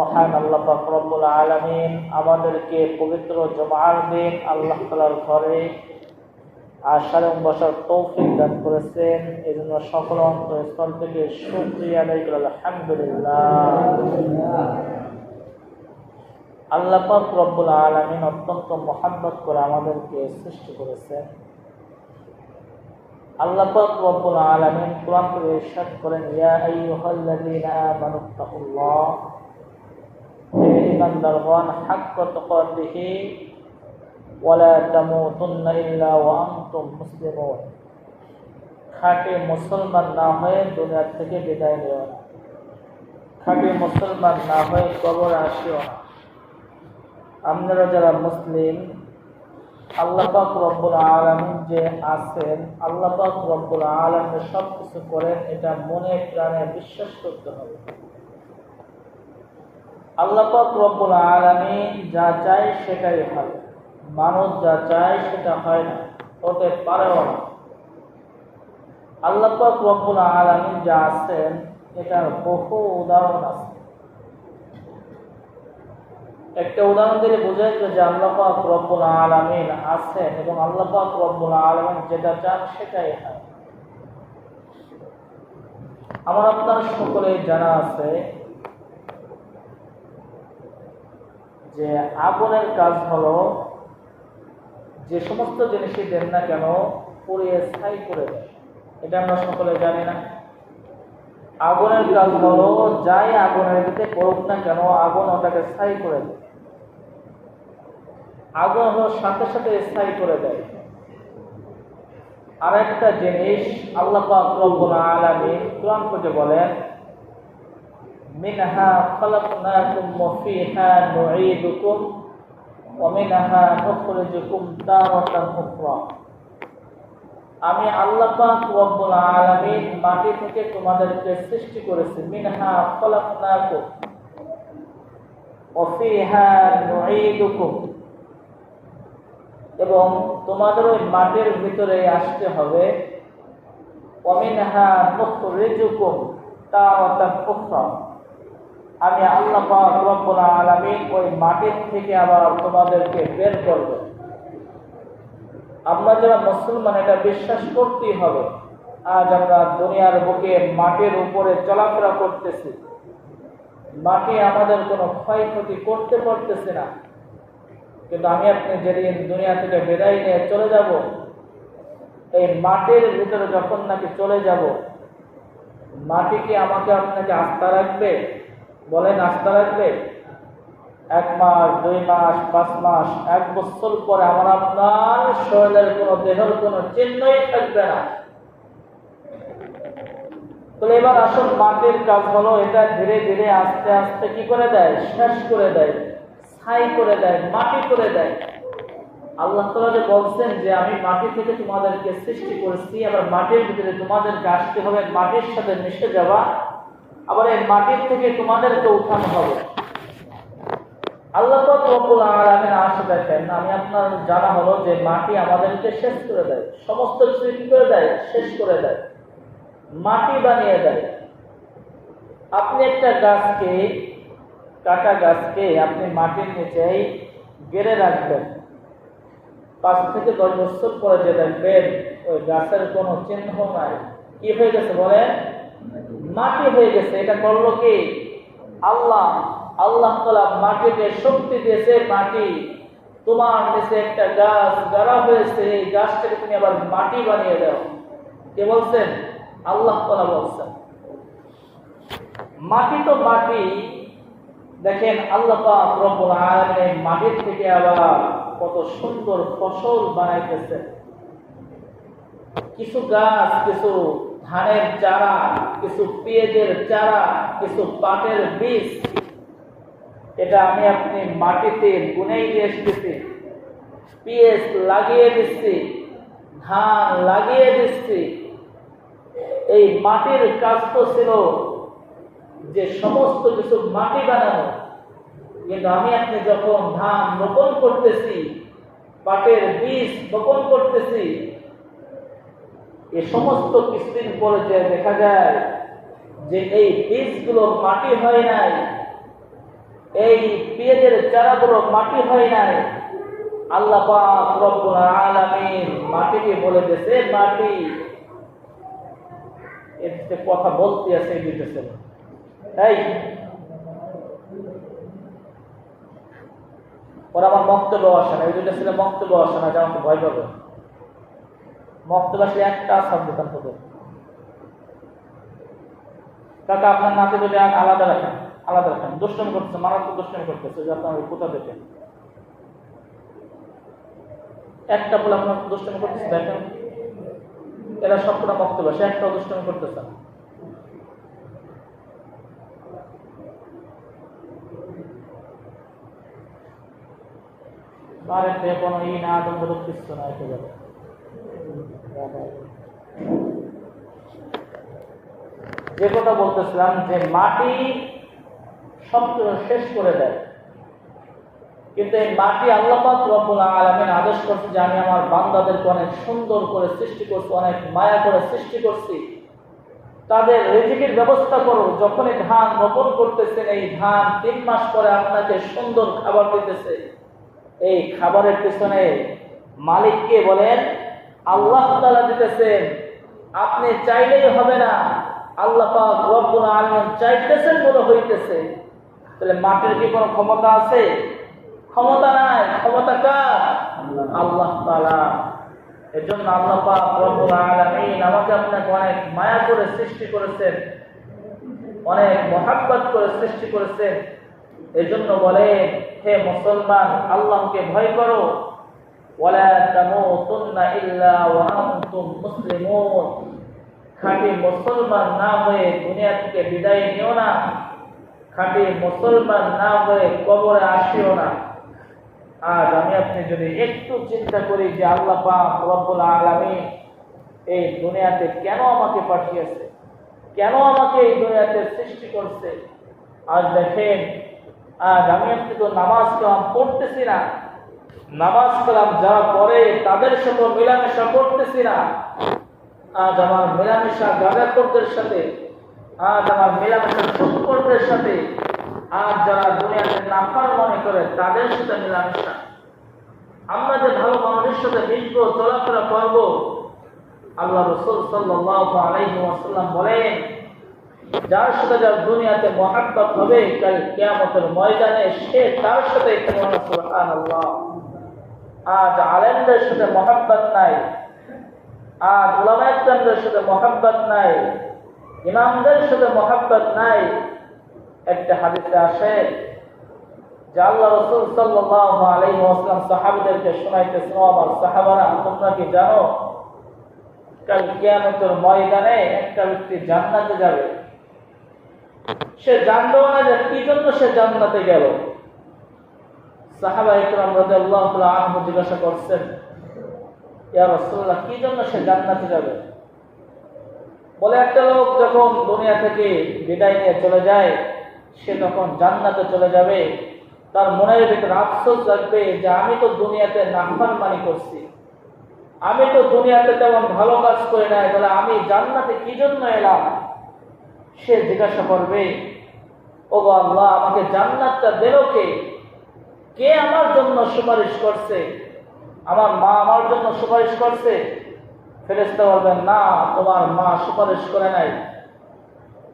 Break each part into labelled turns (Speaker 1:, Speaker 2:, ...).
Speaker 1: মহান আল্লাহ পাক রব্বুল আলামিন আমাদেরকে পবিত্র জমার দিন আল্লাহ তাআলার ঘরে আসার এবং বসার তৌফিক দান করেছেন। এই জন্য সকল অন্তরস্থল থেকে শুকরিয়া আদায় আলহামদুলিল্লাহ। আল্লাহ পাক আলামিন অত্যন্ত মহাব্বত করে আমাদেরকে সৃষ্টি করেছেন। আল্লাহ আলামিন কোরআন করে ইরশাদ করেন, ইয়া আইয়ুহাল্লাযীনা হাক্ক তুকাতিহি ওয়ালা তামুতুন্না ইল্লা ওয়া আনতুম মুসলিমুন। খাঁটি মুসলমান না হয়ে দুনিয়া থেকে বিদায় নিও না। খাঁটি মুসলমান না হয়ে কবর আসিও না। আপনারা যারা মুসলিম, আল্লাহ পাক রব্বুল আলমিন যে আছেন, আল্লাহ পাক রব্বুল আলমিন সব কিছু করেন, এটা মনে প্রাণে বিশ্বাস করতে হবে। আল্লাহ পাক রব্বুল আলমিন যা চায় সেটাই হয়। মানুষ যা চায় সেটা হয় না হতে পারেও না। আল্লাহ পাক রব্বুল আলমিন যা আছেন, এটার বহু উদাহরণ আছে। একটা উদাহরণ দিলে বোঝায় যে আল্লাহ পাক রব্বুল আলমিন আছেন এবং আল্লাহ পাক রব্বুল আলমিন যেটা চান সেটাই হয়। আমার আপনার সকলে জানা আছে যে আগুনের কাজ হলো যে সমস্ত জিনিসই দেন না কেন, পুড়িয়ে ছাই করে দেয় এটা আমরা সকলে জানি না। আগুনের কাজ হলো যাই আগুনের ভিতরে পড়ুক না কেন আগুন ওটাকে স্থায়ী করে দেয়। আগুন হলো সাথে সাথে স্থায়ী করে দেয়। আর একটা জিনিস আল্লাহ রব্বুল আলামিন কোরআন করে বলেন ওয়া ফিহা নুঈদুকুম ওয়া মিনহা নুখরিজুকুম তারাতান উখরা আমি আল্লাহ রব্বুল আলামিন মাটি থেকে তোমাদেরকে সৃষ্টি করেছি মিনহা খলাকনাকুম ওয়া ফিহা নুঈদুকুম। এবং তোমাদের ওই মাটির ভিতরে আসতে হবে। ওয়া মিনহা নুখরিজুকুম তারাতান উখরা। আমি আল্লাহ রব্বুল আলামিন ওই মাটির থেকে আবার তোমাদেরকে বের করব। আমরা যারা মুসলমান, এটা বিশ্বাস করতেই হবে। আজ আমরা দুনিয়ার বুকে মাটির উপরে চলাফেরা করতেছি। মাটি আমাদের কোনো ক্ষয়ক্ষতি করতে পারতেছে না। কিন্তু আমি আপনি যেদিন দুনিয়া থেকে বেদায় নিয়ে চলে যাব, এই মাটির ভিতরে যখন নাকি চলে যাব, মাটি কি আমাকে আপনাকে আস্থা রাখবে? বলেন আস্থা রাখবে এক মাস, দুই মাস, পাঁচ মাস, এক বছর পরে আমার আপনার শরীরের কোনো দেহের কোনো চিহ্নই থাকবে না। তাহলে এবার আসল মাটির কাজ হলো এটা ধীরে ধীরে আস্তে আস্তে কি করে দেয়? শেষ করে দেয় ছাই করে দেয়, মাটি করে দেয়। আল্লাহ তালা যে বলছেন যে, আমি মাটি থেকে তোমাদেরকে সৃষ্টি করেছি আবার মাটির ভিতরে তোমাদেরকে আসতে হবে, মাটির সাথে মিশে যাওয়া আবার এই মাটির থেকে তোমাদেরকে উঠানো হবে। আল্লাহ রব্বুল আলামিন আসে দেখেন, আমি আপনার জানা হলো যে মাটি আমাদেরকে শেষ করে দেয়, সমস্ত কিছু কি করে দেয়, শেষ করে দেয়, মাটি বানিয়ে দেয়। আপনি একটা গাছকে, কাটা গাছকে আপনি মাটির নিচেই গেড়ে রাখবেন। পাঁচ থেকে দশ বছর পরে যে দেখবেন, ওই গাছের কোনো চিহ্ন নাই। কি হয়ে গেছে বলে মাটি হয়ে গেছে, এটা করল কি? আল্লাহ। আল্লাহ মাটিতে শক্তি দিয়েছে, মাটি। তোমার নিচে একটা গাছ গাড়া হয়েছে, এই গাছটাকে তুমি আবার মাটি বানিয়ে দাও। কে বলছেন? আল্লাহ তালা বলছেন। মাটি তো মাটি। দেখেন আল্লাহ মাটির থেকে আবার কত সুন্দর ফসল বানাইতেছে কিছু গাছ, কিছু ধানের চারা, কিছু পেঁয়াজের চারা, কিছু পাটের বীজ। এটা আমি আপনি মাটিতে বুনেই এসতেছি পিএস লাগিয়ে দিচ্ছি, ধান লাগিয়ে দিচ্ছি। এই মাটির কাজ তো ছিল যে সমস্ত কিছু মাটি বানানো। কিন্তু আমি আপনি যখন ধান রোপণ করতেছি, পাটের বীজ বপন করতেছি এ সমস্ত কিছুদিন পরে যে দেখা যায় যে এই বীজগুলো মাটি হয় নাই, এই পেঁয়াজের চারাগুলো মাটি হয় নাই, আল্লাহ মাটিকে বলে দিয়েছে, মাটি। যে কথা বলতে আছে এই ছেলে এই, ওরা আমার বক্তব্য আসে না, এই দুইটা ছেলে বক্তব্য আসে না যে আমাকে ভয় পাবে। বক্তব্য আসলে একটা আসাম দিতাম কাকা, আপনার নাতে যদি আলাদা রাখেন আলাদা রাখেন। দুষ্টমি করতেছে, মারাত্মক দুষ্টমি করতেছে, যে আপনার কোথা দেখেন একটা বলে আপনার দুষ্টমি করতেছে, দেখেন। এরা সবকটা বক্তব্য সে একটাও দুষ্টমি করতেছে বাড়িতে কোনো ই না আদম কিছু না একেবারে। যে কথা বলতেছিলাম যে মাটি সব শেষ করে দেয়। কিন্তু এই মাটি আল্লাহ রব্বুল আলমিন আদেশ করছে যে আমি আমার বান্দাদেরকে অনেক সুন্দর করে সৃষ্টি করছি, অনেক মায়া করে সৃষ্টি করছি। তাদের রেজিকের ব্যবস্থা করো। যখনই ধান রোপণ করতেছেন, এই ধান তিন মাস পরে আপনাকে সুন্দর খাবার দিতেছে। এই খাবারের পিছনে মালিককে বলেন আল্লাহ তালা দিতেছেন আপনি চাইলেই হবে না। আল্লাহ রব্বুল আলমিন চাইতেছেন বলে হইতেছে। তাহলে মাটির কি কোনো ক্ষমতা আছে? ক্ষমতা নাই। ক্ষমতা কার? আল্লাহ তালা এর জন্য আল্লাহ পাক রব্বুল আলামিন আমাকে আপনাকে অনেক মায়া করে সৃষ্টি করেছেন। অনেক মহাব্বত করে সৃষ্টি করেছেন। এই জন্য বলে, হে মুসলমান, আল্লাহকে ভয় করো। তামুতুন্না ইল্লা ওয়া আনতুম মুসলিমুন খাঁটি মুসলমান না হয়ে দুনিয়া থেকে বিদায় নিও না। খাঁটি মুসলমান না হয়ে কবরে আসিও না। আজ আমি আপনি যদি একটু চিন্তা করি যে আল্লাহ পাক রব্বুল আলামিন এই দুনিয়াতে কেন আমাকে পাঠিয়েছে? কেন আমাকে এই দুনিয়াতে সৃষ্টি করছে? আজ দেখেন, আজ আমি আপনি তো নামাজ কালাম পড়তেছি না। নামাজ কালাম যারা পড়ে, তাদের সাথে মেলামেশা করতেছি না। আজ আমার মেলামেশা গাজাকরদের সাথে, আজ আমার মেলামেশা সুৎকরদের সাথে আর যারা দুনিয়াতে নাফার মনে করে, তাদের সাথে মেলামেশা। আমরা যে ভালো মানুষের সাথে মিশবো, চলাফেরা করব, আল্লাহ রসুল সাল্লাহ আলাইহি ওয়াসাল্লাম বলেন, যার সাথে যার দুনিয়াতে মহাব্বত হবে, কাল কিয়ামতের ময়দানে সে তার সাথে সুবহানাল্লাহ। আজ আলেমদের সাথে মহাব্বত নাই। আজ উলামায়াতদের সাথে মহাব্বত নাই। ইমামদের সাথে মহাব্বত নাই। একটা হাদিসে আসে যে রসুল সাল্লাহ আলাইহি ওয়াসাল্লাম সাহাবীদেরকে শোনাইতেছেন ও আমার সাহাবারা, তোমরা কি জানো, কাল কিয়ামতের ময়দানে একটা ব্যক্তি জান্নাতে যাবে। সে জানলো না যে কি জন্য সে জান্নাতে গেল? সাহাবা ইকরাম আনহু জিজ্ঞাসা করছেন, ইয়া কি জন্য সে জান্নাতে যাবে? বলে, একটা লোক যখন দুনিয়া থেকে বিদায় নিয়ে চলে যায়, সে তখন জান্নাতে চলে যাবে। তার মনের ভিতরে আফসোস রাখবে যে, আমি তো দুনিয়াতে নাফার মানি করছি। আমি তো দুনিয়াতে তেমন ভালো কাজ করি নাই। তাহলে আমি জান্নাতে কি জন্য এলাম? সে জিজ্ঞাসা করবে ও আল্লাহ, আমাকে জান্নাতটা দিল কে? কে আমার জন্য সুপারিশ করছে? আমার মা আমার জন্য সুপারিশ করছে? ফেরেস্তা বলবেন, না, তোমার মা সুপারিশ করে নাই।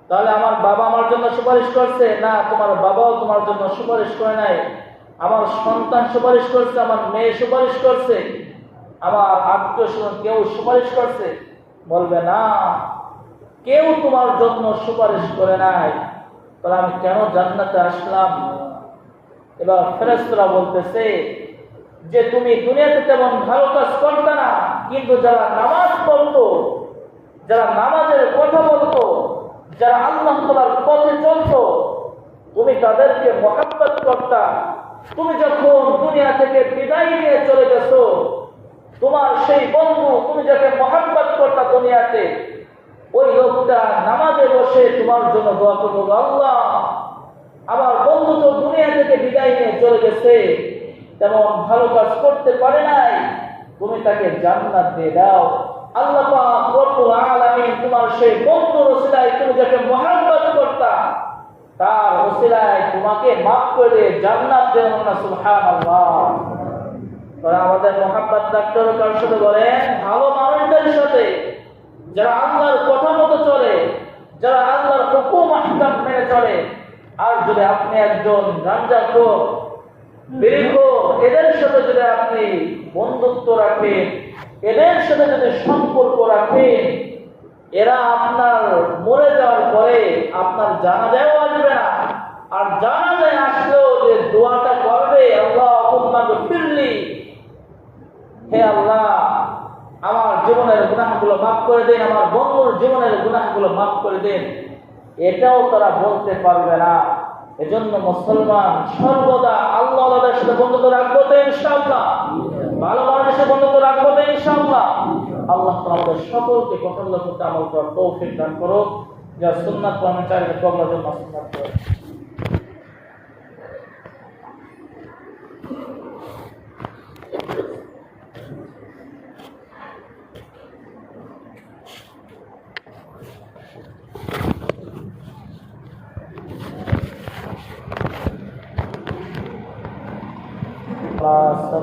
Speaker 1: তাহলে আমার বাবা আমার জন্য সুপারিশ করছে? না, তোমার বাবাও তোমার জন্য সুপারিশ করে নাই। আমার সন্তান সুপারিশ করছে, আমার মেয়ে সুপারিশ করছে, আমার আত্মীয় স্বজন কেউ সুপারিশ করছে? বলবে, না, কেউ তোমার জন্য সুপারিশ করে নাই। তাহলে আমি কেন জান্নাতে আসলাম? এবার ফেরেস্তরা বলতেছে যে, তুমি দুনিয়াতে তেমন ভালো কাজ করবে না, কিন্তু যারা নামাজ পড়তো, যারা নামাজের কথা বলতো, যারা আল্লাহ তালার পথে চলতো, তুমি তাদেরকে মহাব্বত করতা। তুমি যখন দুনিয়া থেকে বিদায় নিয়ে চলে গেছো, তোমার সেই বন্ধু, তুমি যাকে মহাব্বত করতা দুনিয়াতে, ওই লোকটা নামাজে বসে তোমার জন্য দোয়া করব আল্লাহ আমার বন্ধু তো দুনিয়া থেকে বিদায় নিয়ে চলে গেছে। তেমন ভালো কাজ করতে পারে নাই। তুমি তাকে জান্নাত দিয়ে দাও। আল্লাহ রব্বুল আলামিন তোমার সেই বন্ধুর ওসিলায় তুমি যাকে মহাব্বত করতা, তার ওসিলায় তোমাকে মাফ করে জান্নাত দেন না, সুবহানাল্লাহ। তারা আমাদের মহাব্বত ডাক্তার কার সাথে বলেন? ভালো মানুষদের সাথে। যারা আল্লাহর কথা মতো চলে, যারা আল্লাহর হুকুম আহকাম মেনে চলে আর যদি আপনি একজন গাঞ্জাখোর বিড়িখোর এদের সাথে যদি আপনি বন্ধুত্ব রাখেন, এদের সাথে যদি সম্পর্ক রাখেন, এরা আপনার মরে যাওয়ার পরে আপনার জানাজায়ও আসবে না। আর জানাজায় আসলেও যে দোয়াটা করবে, আল্লাহ ফিরলি হে আল্লাহ, আমার জীবনের গুনাহগুলো মাফ করে দেন, আমার বন্ধুর জীবনের গুনাহগুলো মাফ করে দেন। এটাও তারা বলতে পারবে না। এজন্য মুসলমান সর্বদা আল্লাহ আল্লাহদের সাথে বন্ধুত্ব রাখব তো ইনশাআল্লাহ। ভালো মানুষের সাথে বন্ধুত্ব রাখব তো ইনশাআল্লাহ। আল্লাহ তাআলা সকলকে পছন্দ করতে আমল করার তৌফিক দান করুক। যা সুন্নাত কর্মচারীকে কবলার জন্য সুন্নাত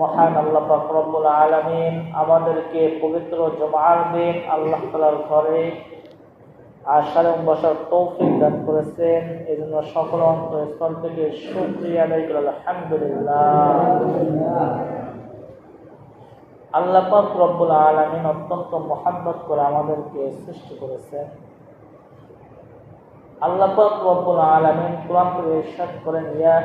Speaker 1: মহান আল্লাহ পাক রব্বুল আলামিন আমাদেরকে পবিত্র জুমার দিন আল্লাহ তাআলার ঘরে আসার বসার তৌফিক দান করেছেন। এই জন্য সকল অন্তঃস্থল থেকে আলহামদুলিল্লাহ। আল্লাহ আলামিন অত্যন্ত মহাব্বত করে আমাদেরকে সৃষ্টি করেছেন। আল্লাহ আলামিন করেন, ইয়া